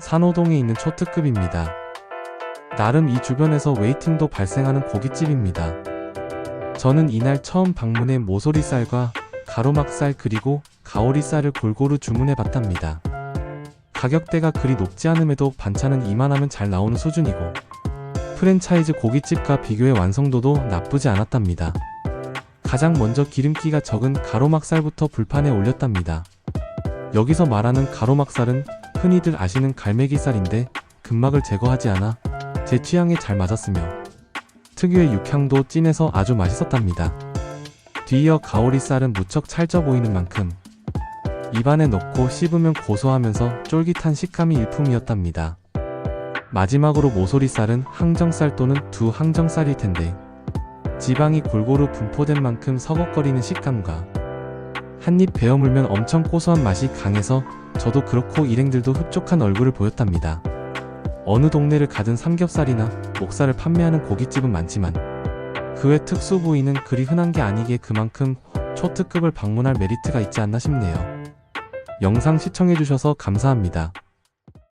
산호동에 있는 초특급입니다. 나름 이 주변에서 웨이팅도 발생하는 고깃집입니다. 저는 이날 처음 방문해 모서리살과 가로막살 그리고 가오리살을 골고루 주문해 봤답니다. 가격대가 그리 높지 않음에도 반찬은 이만하면 잘 나오는 수준이고 프랜차이즈 고깃집과 비교해 완성도도 나쁘지 않았답니다. 가장 먼저 기름기가 적은 가로막살부터 불판에 올렸답니다. 여기서 말하는 가로막살은 흔히들 아시는 갈매기살인데 근막을 제거하지 않아 제 취향에 잘 맞았으며 특유의 육향도 진해서 아주 맛있었답니다. 뒤이어 가오리살은 무척 찰져 보이는 만큼 입안에 넣고 씹으면 고소하면서 쫄깃한 식감이 일품이었답니다. 마지막으로 모서리살은 항정살 또는 두 항정살일 텐데 지방이 골고루 분포된 만큼 서걱거리는 식감과 한입 베어 물면 엄청 고소한 맛이 강해서 저도 그렇고 일행들도 흡족한 얼굴을 보였답니다. 어느 동네를 가든 삼겹살이나 목살을 판매하는 고깃집은 많지만 그 외 특수 부위는 그리 흔한 게 아니기에 그만큼 초특급을 방문할 메리트가 있지 않나 싶네요. 영상 시청해주셔서 감사합니다.